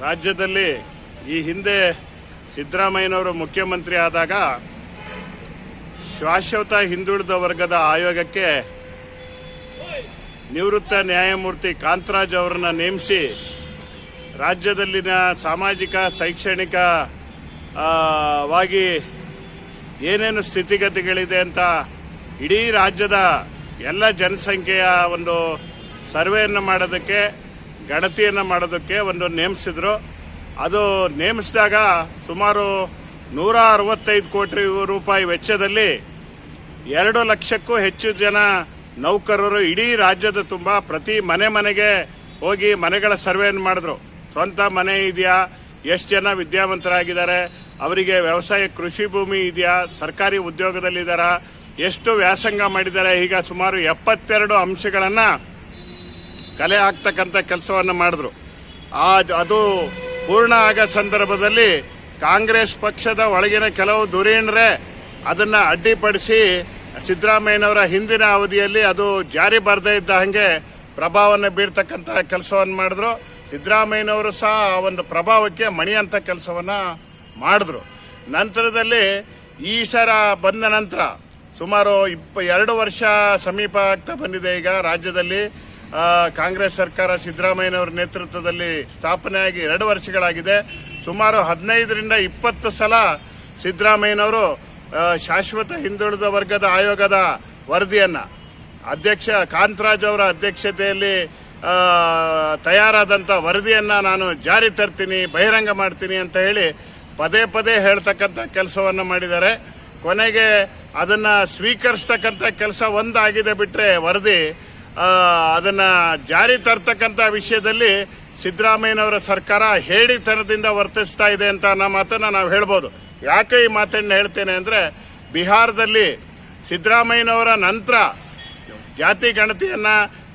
ರಾಜ್ಯದಲ್ಲಿ ಈ ಹಿಂದೆ ಸಿದ್ದರಾಮಯ್ಯನವರು ಮುಖ್ಯಮಂತ್ರಿ ಆದಾಗ ಶಾಶ್ವತ ಹಿಂದುಳಿದ ವರ್ಗದ ಆಯೋಗಕ್ಕೆ ನಿವೃತ್ತ ನ್ಯಾಯಮೂರ್ತಿ ಕಾಂತರಾಜ್ ಅವರನ್ನು ನೇಮಿಸಿ ರಾಜ್ಯದಲ್ಲಿನ ಸಾಮಾಜಿಕ, ಶೈಕ್ಷಣಿಕ ವಾಗಿ ಏನೇನು ಸ್ಥಿತಿಗತಿಗಳಿದೆ ಅಂತ ಇಡೀ ರಾಜ್ಯದ ಎಲ್ಲ ಜನಸಂಖ್ಯೆಯ ಒಂದು ಸರ್ವೆಯನ್ನು ಮಾಡೋದಕ್ಕೆ ಗಣತಿಯನ್ನು ಮಾಡೋದಕ್ಕೆ ಒಂದು ನೇಮಿಸಿದ್ರು. ಅದು ನೇಮಿಸಿದಾಗ ಸುಮಾರು ನೂರ ಅರವತ್ತೈದು ಕೋಟಿ ರೂಪಾಯಿ ವೆಚ್ಚದಲ್ಲಿ ಎರಡು ಲಕ್ಷಕ್ಕೂ ಹೆಚ್ಚು ಜನ ನೌಕರರು ಇಡೀ ರಾಜ್ಯದ ತುಂಬ ಪ್ರತಿ ಮನೆ ಮನೆಗೆ ಹೋಗಿ ಮನೆಗಳ ಸರ್ವೆಯನ್ನು ಮಾಡಿದ್ರು. ಸ್ವಂತ ಮನೆ ಇದೆಯಾ? ಎಷ್ಟು ಜನ ವಿದ್ಯಾವಂತರಾಗಿದ್ದಾರೆ? ಅವರಿಗೆ ವ್ಯವಸಾಯ, ಕೃಷಿ ಭೂಮಿ ಇದೆಯಾ? ಸರ್ಕಾರಿ ಉದ್ಯೋಗದಲ್ಲಿದ್ದಾರಾ? ಎಷ್ಟು ವ್ಯಾಸಂಗ ಮಾಡಿದ್ದಾರೆ? ಈಗ ಸುಮಾರು ಎಪ್ಪತ್ತೆರಡು ಅಂಶಗಳನ್ನ ಕಲೆ ಆಗ್ತಕ್ಕಂಥ ಕೆಲಸವನ್ನು ಮಾಡಿದ್ರು. ಆ ಅದು ಪೂರ್ಣ ಆಗ ಸಂದರ್ಭದಲ್ಲಿ ಕಾಂಗ್ರೆಸ್ ಪಕ್ಷದ ಒಳಗಿನ ಕೆಲವು ಧುರೀಣರೇ ಅದನ್ನ ಅಡ್ಡಿಪಡಿಸಿ ಸಿದ್ದರಾಮಯ್ಯನವರ ಹಿಂದಿನ ಅವಧಿಯಲ್ಲಿ ಅದು ಜಾರಿ ಬರದೇ ಇದ್ದ ಹಾಗೆ ಪ್ರಭಾವವನ್ನು ಬೀರ್ತಕ್ಕಂಥ ಕೆಲಸವನ್ನು ಮಾಡಿದ್ರು. ಸಿದ್ದರಾಮಯ್ಯನವರು ಸಹ ಆ ಒಂದು ಪ್ರಭಾವಕ್ಕೆ ಮಣಿಯಂತ ಕೆಲಸವನ್ನ ಮಾಡಿದ್ರು. ನಂತರದಲ್ಲಿ ಈ ಸರ ಬಂದ ನಂತರ ಸುಮಾರು ಇಪ್ಪ ಎರಡು ವರ್ಷ ಸಮೀಪ ಆಗ್ತಾ ಬಂದಿದೆ ಈಗ ರಾಜ್ಯದಲ್ಲಿ. ಕಾಂಗ್ರೆಸ್ ಸರ್ಕಾರ ಸಿದ್ದರಾಮಯ್ಯನವರ ನೇತೃತ್ವದಲ್ಲಿ ಸ್ಥಾಪನೆಯಾಗಿ ಎರಡು ವರ್ಷಗಳಾಗಿದೆ. ಸುಮಾರು ಹದಿನೈದರಿಂದ ಇಪ್ಪತ್ತು ಸಲ ಸಿದ್ದರಾಮಯ್ಯನವರು ಶಾಶ್ವತ ಹಿಂದುಳಿದ ವರ್ಗದ ಆಯೋಗದ ವರದಿಯನ್ನು, ಅಧ್ಯಕ್ಷ ಕಾಂತರಾಜ್ ಅವರ ಅಧ್ಯಕ್ಷತೆಯಲ್ಲಿ ತಯಾರಾದಂಥ ವರದಿಯನ್ನು ನಾನು ಜಾರಿ ತರ್ತೀನಿ, ಬಹಿರಂಗ ಮಾಡ್ತೀನಿ ಅಂತ ಹೇಳಿ ಪದೇ ಪದೇ ಹೇಳ್ತಕ್ಕಂಥ ಕೆಲಸವನ್ನು ಮಾಡಿದ್ದಾರೆ. ಕೊನೆಗೆ ಅದನ್ನು ಸ್ವೀಕರಿಸ್ತಕ್ಕಂಥ ಕೆಲಸ ಒಂದಾಗಿದೆ ಬಿಟ್ಟರೆ ವರದಿ ಅದನ್ನ ಜಾರಿ ತರ್ತಕ್ಕಂಥ ವಿಷಯದಲ್ಲಿ ಸಿದ್ದರಾಮಯ್ಯನವರ ಸರ್ಕಾರ ಹೇಳಿತನದಿಂದ ವರ್ತಿಸ್ತಾ ಇದೆ ಅಂತ ಅನ್ನೋ ಮಾತನ್ನ ನಾವು ಹೇಳ್ಬೋದು. ಯಾಕೆ ಈ ಮಾತನ್ನ ಹೇಳ್ತೇನೆ ಅಂದ್ರೆ, ಬಿಹಾರದಲ್ಲಿ ಸಿದ್ದರಾಮಯ್ಯನವರ ನಂತರ ಜಾತಿ ಗಣತಿಯನ್ನ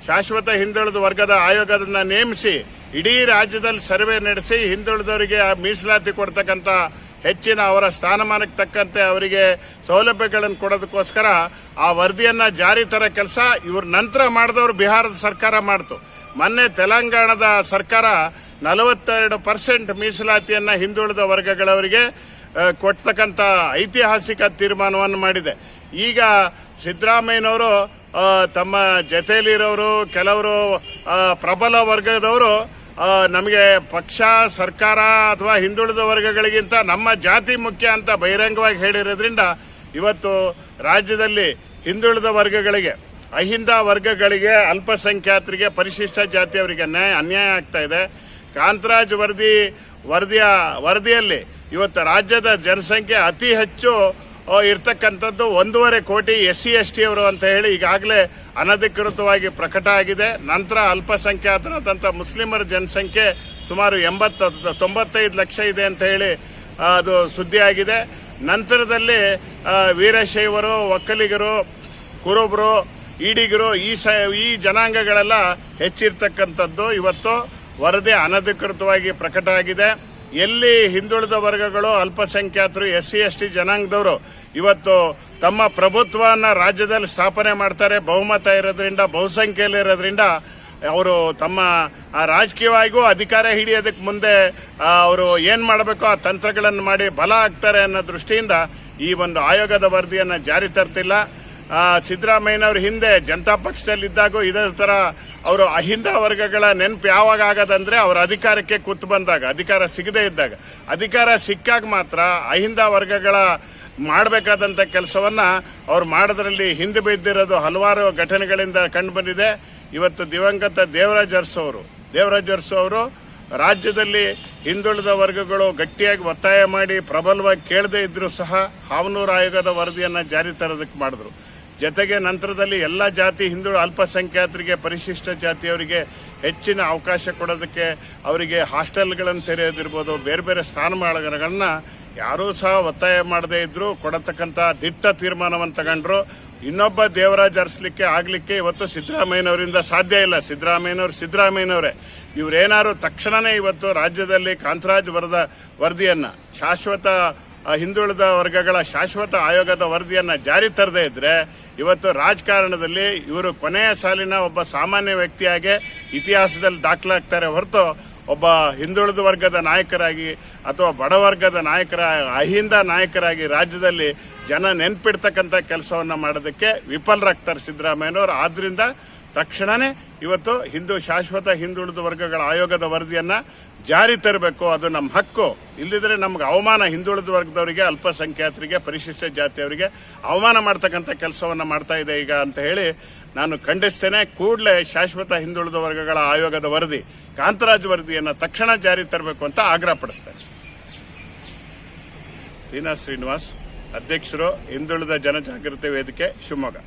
ಶಾಶ್ವತ ಹಿಂದುಳಿದ ವರ್ಗದ ಆಯೋಗದನ್ನ ನೇಮಿಸಿ, ಇಡೀ ರಾಜ್ಯದಲ್ಲಿ ಸರ್ವೆ ನಡೆಸಿ ಹಿಂದುಳಿದವರಿಗೆ ಮೀಸಲಾತಿ ಕೊಡ್ತಕ್ಕಂಥ ಹೆಚ್ಚಿನ ಅವರ ಸ್ಥಾನಮಾನಕ್ಕೆ ತಕ್ಕಂತೆ ಅವರಿಗೆ ಸೌಲಭ್ಯಗಳನ್ನು ಕೊಡೋದಕ್ಕೋಸ್ಕರ ಆ ವರದಿಯನ್ನ ಜಾರಿ ತರ ಕೆಲಸ ಇವ್ರ ನಂತರ ಮಾಡಿದವರು ಬಿಹಾರದ ಸರ್ಕಾರ ಮಾಡ್ತು. ಮೊನ್ನೆ ತೆಲಂಗಾಣದ ಸರ್ಕಾರ ನಲವತ್ತೆರಡು ಪರ್ಸೆಂಟ್ ಮೀಸಲಾತಿಯನ್ನ ಹಿಂದುಳಿದ ವರ್ಗಗಳವರಿಗೆ ಕೊಟ್ಟತಕ್ಕಂತ ಐತಿಹಾಸಿಕ ತೀರ್ಮಾನವನ್ನು ಮಾಡಿದೆ. ಈಗ ಸಿದ್ದರಾಮಯ್ಯನವರು ತಮ್ಮ ಜತೆಯಲ್ಲಿರೋರು, ಕೆಲವರು ಪ್ರಬಲ ವರ್ಗದವರು ನಮಗೆ ಪಕ್ಷ, ಸರ್ಕಾರ ಅಥವಾ ಹಿಂದುಳಿದ ವರ್ಗಗಳಿಗಿಂತ ನಮ್ಮ ಜಾತಿ ಮುಖ್ಯ ಅಂತ ಬಹಿರಂಗವಾಗಿ ಹೇಳಿರೋದ್ರಿಂದ ಇವತ್ತು ರಾಜ್ಯದಲ್ಲಿ ಹಿಂದುಳಿದ ವರ್ಗಗಳಿಗೆ, ಅಹಿಂದ ವರ್ಗಗಳಿಗೆ, ಅಲ್ಪಸಂಖ್ಯಾತರಿಗೆ, ಪರಿಶಿಷ್ಟ ಜಾತಿಯವರಿಗೆ ನ್ಯಾಯ, ಅನ್ಯಾಯ ಆಗ್ತಾ ಇದೆ. ಕಾಂತರಾಜ್ ವರದಿ, ವರದಿಯ, ವರದಿಯಲ್ಲಿ ಇವತ್ತು ರಾಜ್ಯದ ಜನಸಂಖ್ಯೆ ಅತಿ ಹೆಚ್ಚು ಇರ್ತಕ್ಕಂಥದ್ದು ಒಂದೂವರೆ ಕೋಟಿ ಎಸ್ ಸಿ ಎಸ್ ಟಿ ಅವರು ಅಂತ ಹೇಳಿ ಈಗಾಗಲೇ ಅನಧಿಕೃತವಾಗಿ ಪ್ರಕಟ ಆಗಿದೆ. ನಂತರ ಅಲ್ಪಸಂಖ್ಯಾತರಾದಂಥ ಮುಸ್ಲಿಮರ ಜನಸಂಖ್ಯೆ ಸುಮಾರು ಎಂಬತ್ತ, ತೊಂಬತ್ತೈದು ಲಕ್ಷ ಇದೆ ಅಂತ ಹೇಳಿ ಅದು ಸುದ್ದಿಯಾಗಿದೆ. ನಂತರದಲ್ಲಿ ವೀರಶೈವರು, ಒಕ್ಕಲಿಗರು, ಕುರುಬರು, ಈಡಿಗರು ಈ ಸ, ಈ ಜನಾಂಗಗಳೆಲ್ಲ ಹೆಚ್ಚಿರ್ತಕ್ಕಂಥದ್ದು. ಇವತ್ತು ವರದಿ ಅನಧಿಕೃತವಾಗಿ ಪ್ರಕಟ ಆಗಿದೆ. ಎಲ್ಲಿ ಹಿಂದುಳಿದ ವರ್ಗಗಳು ಅಲ್ಪಸಂಖ್ಯಾತರು ಎಸ್ ಸಿ ಎಸ್ ಟಿ ಜನಾಂಗದವರು ಇವತ್ತು ತಮ್ಮ ಪ್ರಭುತ್ವವನ್ನು ರಾಜ್ಯದಲ್ಲಿ ಸ್ಥಾಪನೆ ಮಾಡ್ತಾರೆ, ಬಹುಮತ ಇರೋದ್ರಿಂದ, ಬಹುಸಂಖ್ಯೆಯಲ್ಲಿ ಇರೋದ್ರಿಂದ ಅವರು ತಮ್ಮ ರಾಜಕೀಯವಾಗಿಯೂ ಅಧಿಕಾರ ಹಿಡಿಯೋದಕ್ಕೆ ಮುಂದೆ ಅವರು ಏನು ಮಾಡಬೇಕೋ, ಆ ತಂತ್ರಗಳನ್ನು ಮಾಡಿ ಬಲ ಆಗ್ತಾರೆ ಅನ್ನೋ ದೃಷ್ಟಿಯಿಂದ ಈ ಒಂದು ಆಯೋಗದ ವರದಿಯನ್ನು ಜಾರಿ ತರ್ತಿಲ್ಲ. ಸಿದ್ದರಾಮಯ್ಯನವ್ರ ಹಿಂದೆ ಜನತಾ ಪಕ್ಷದಲ್ಲಿ ಇದ್ದಾಗೂ ಇದೇ ತರ ಅವರು ಅಹಿಂದ ವರ್ಗಗಳ ನೆನಪು ಯಾವಾಗ ಆಗದಂದ್ರೆ ಅವ್ರ ಅಧಿಕಾರಕ್ಕೆ ಕೂತು ಬಂದಾಗ, ಅಧಿಕಾರ ಸಿಗದೇ ಇದ್ದಾಗ. ಅಧಿಕಾರ ಸಿಕ್ಕಾಗ ಮಾತ್ರ ಅಹಿಂದ ವರ್ಗಗಳ ಮಾಡಬೇಕಾದಂತ ಕೆಲಸವನ್ನ ಅವ್ರು ಮಾಡೋದ್ರಲ್ಲಿ ಹಿಂದೆ ಬಿದ್ದಿರೋದು ಹಲವಾರು ಘಟನೆಗಳಿಂದ ಕಂಡುಬಂದಿದೆ ಇವತ್ತು ದಿವಂಗತ ದೇವರಾಜ್ ಅರಸು ಅವರು, ದೇವರಾಜ್ ಅರಸು ಅವರು ರಾಜ್ಯದಲ್ಲಿ ಹಿಂದುಳಿದ ವರ್ಗಗಳು ಗಟ್ಟಿಯಾಗಿ ಒತ್ತಾಯ ಮಾಡಿ ಪ್ರಬಲವಾಗಿ ಕೇಳದೇ ಇದ್ರೂ ಸಹ ಹಾವನೂರು ಆಯೋಗದ ವರದಿಯನ್ನು ಜಾರಿ ತರೋದಕ್ಕೆ ಮಾಡಿದ್ರು. ಜೊತೆಗೆ ನಂತರದಲ್ಲಿ ಎಲ್ಲ ಜಾತಿ ಹಿಂದುಳು ಅಲ್ಪಸಂಖ್ಯಾತರಿಗೆ, ಪರಿಶಿಷ್ಟ ಜಾತಿಯವರಿಗೆ ಹೆಚ್ಚಿನ ಅವಕಾಶ ಕೊಡೋದಕ್ಕೆ ಅವರಿಗೆ ಹಾಸ್ಟೆಲ್ಗಳನ್ನು ತೆರೆಯೋದಿರ್ಬೋದು, ಬೇರೆ ಬೇರೆ ಸ್ಥಾನಮಾನಗಳನ್ನ ಯಾರೂ ಸಹ ಒತ್ತಾಯ ಮಾಡದೇ ಇದ್ರು ಕೊಡತಕ್ಕಂತ ದಿಟ್ಟ ತೀರ್ಮಾನವನ್ನು ತಗೊಂಡ್ರು. ಇನ್ನೊಬ್ಬ ದೇವರಾಜ್ ಅರ್ಸ್ಲಿಕ್ಕೆ ಆಗ್ಲಿಕ್ಕೆ ಇವತ್ತು ಸಿದ್ದರಾಮಯ್ಯನವರಿಂದ ಸಾಧ್ಯ ಇಲ್ಲ. ಸಿದ್ದರಾಮಯ್ಯನವರು ಸಿದ್ದರಾಮಯ್ಯನವರೇ. ಇವರೇನಾರು ತಕ್ಷಣನೇ ಇವತ್ತು ರಾಜ್ಯದಲ್ಲಿ ಕಾಂತರಾಜ್ ವರದ ವರದಿಯನ್ನ ಶಾಶ್ವತ ಹಿಂದುಳಿದ ವರ್ಗಗಳ ಶಾಶ್ವತ ಆಯೋಗದ ವರದಿಯನ್ನು ಜಾರಿ ತರದೇ ಇದ್ರೆ ಇವತ್ತು ರಾಜಕಾರಣದಲ್ಲಿ ಇವರು ಕೊನೆಯ ಸಾಲಿನ ಒಬ್ಬ ಸಾಮಾನ್ಯ ವ್ಯಕ್ತಿಯಾಗಿ ಇತಿಹಾಸದಲ್ಲಿ ದಾಖಲಾಗ್ತಾರೆ ಹೊರತು ಒಬ್ಬ ಹಿಂದುಳಿದ ವರ್ಗದ ನಾಯಕರಾಗಿ ಅಥವಾ ಬಡವರ್ಗದ ನಾಯಕರ, ಅಹಿಂದ ನಾಯಕರಾಗಿ ರಾಜ್ಯದಲ್ಲಿ ಜನ ನೆನ್ಪಿಡ್ತಕ್ಕಂಥ ಕೆಲಸವನ್ನು ಮಾಡೋದಕ್ಕೆ ವಿಫಲರಾಗ್ತಾರೆ ಸಿದ್ದರಾಮಯ್ಯನವರು. ಆದ್ರಿಂದ ತಕ್ಷಣನೇ ಇವತ್ತು ಹಿಂದೂ ಶಾಶ್ವತ ಹಿಂದುಳಿದ ವರ್ಗಗಳ ಆಯೋಗದ ವರದಿಯನ್ನ ಜಾರಿ ತರಬೇಕು, ಅದು ನಮ್ಮ ಹಕ್ಕು. ಇಲ್ಲದಿದ್ರೆ ನಮ್ಗೆ ಅವಮಾನ ಹಿಂದುಳಿದ ವರ್ಗದವರಿಗೆ, ಅಲ್ಪಸಂಖ್ಯಾತರಿಗೆ, ಪರಿಶಿಷ್ಟ ಜಾತಿಯವರಿಗೆ ಅವಮಾನ ಮಾಡ್ತಕ್ಕಂಥ ಕೆಲಸವನ್ನ ಮಾಡ್ತಾ ಇದೆ ಈಗ ಅಂತ ಹೇಳಿ ನಾನು ಖಂಡಿಸ್ತೇನೆ, ಕೂಡಲೇ ಶಾಶ್ವತ ಹಿಂದುಳಿದ ವರ್ಗಗಳ ಆಯೋಗದ ವರದಿ, ಕಾಂತರಾಜ್ ವರದಿಯನ್ನ ತಕ್ಷಣ ಜಾರಿ ತರಬೇಕು ಅಂತ ಆಗ್ರಹ ಪಡಿಸ್ತೇನೆ. ದೀನಾ ಶ್ರೀನಿವಾಸ್, ಅಧ್ಯಕ್ಷರು, ಹಿಂದುಳಿದ ಜನಜಾಗೃತಿ ವೇದಿಕೆ ಶಿವಮೊಗ್ಗ.